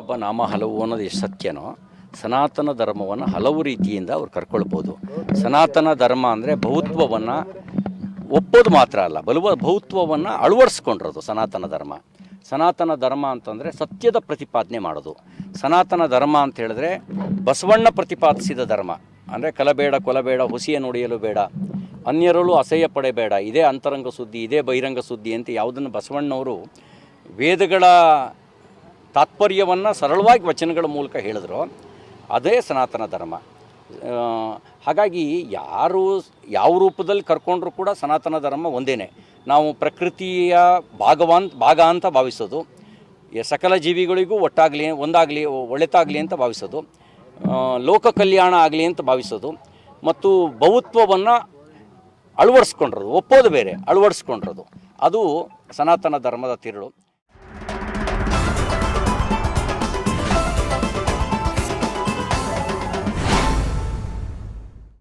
ಒಬ್ಬ ನಾಮ ಹಲವು ಅನ್ನೋದು ಎಷ್ಟು ಸತ್ಯನೋ, ಸನಾತನ ಧರ್ಮವನ್ನು ಹಲವು ರೀತಿಯಿಂದ ಅವ್ರು ಕರ್ಕೊಳ್ಬೋದು. ಸನಾತನ ಧರ್ಮ ಅಂದರೆ ಬಹುತ್ವವನ್ನು ಒಪ್ಪೋದು ಮಾತ್ರ ಅಲ್ಲ, ಬಲುವ ಬಹುತ್ವವನ್ನು ಅಳವಡಿಸ್ಕೊಂಡಿರೋದು ಸನಾತನ ಧರ್ಮ. ಸನಾತನ ಧರ್ಮ ಅಂತಂದರೆ ಸತ್ಯದ ಪ್ರತಿಪಾದನೆ ಮಾಡೋದು. ಸನಾತನ ಧರ್ಮ ಅಂತ ಹೇಳಿದ್ರೆ ಬಸವಣ್ಣ ಪ್ರತಿಪಾದಿಸಿದ ಧರ್ಮ. ಅಂದರೆ ಕಲಬೇಡ ಕೊಲಬೇಡ ಹುಸಿಯ ನುಡಿಯಲು ಬೇಡ, ಅನ್ಯರಲ್ಲೂ ಅಸಹ್ಯ ಪಡೆಬೇಡ, ಇದೇ ಅಂತರಂಗ ಸುದ್ದಿ, ಇದೇ ಬಹಿರಂಗ ಸುದ್ದಿ ಅಂತ ಯಾವುದನ್ನು ಬಸವಣ್ಣವರು ವೇದಗಳ ತಾತ್ಪರ್ಯವನ್ನು ಸರಳವಾಗಿ ವಚನಗಳ ಮೂಲಕ ಹೇಳಿದ್ರು. ಅದೇ ಸನಾತನ ಧರ್ಮ. ಹಾಗಾಗಿ ಯಾರು, ಯಾವ ರೂಪದಲ್ಲಿ ಕರ್ಕೊಂಡ್ರೂ ಕೂಡ ಸನಾತನ ಧರ್ಮ ಒಂದೇನೆ. ನಾವು ಪ್ರಕೃತಿಯ ಭಾಗವಾನ್, ಭಾಗ ಅಂತ ಭಾವಿಸೋದು. ಸಕಲ ಜೀವಿಗಳಿಗೂ ಒಟ್ಟಾಗಲಿ, ಒಂದಾಗಲಿ ಒಳಿತಾಗಲಿ ಅಂತ ಭಾವಿಸೋದು. ಲೋಕ ಕಲ್ಯಾಣ ಆಗಲಿ ಅಂತ ಭಾವಿಸೋದು. ಮತ್ತು ಬಹುತ್ವವನ್ನು ಅಳವಡಿಸ್ಕೊಂಡಿರೋದು, ಒಪ್ಪೋದು ಬೇರೆ, ಅಳವಡಿಸ್ಕೊಂಡಿರೋದು. ಅದು ಸನಾತನ ಧರ್ಮದ ತಿರುಳು.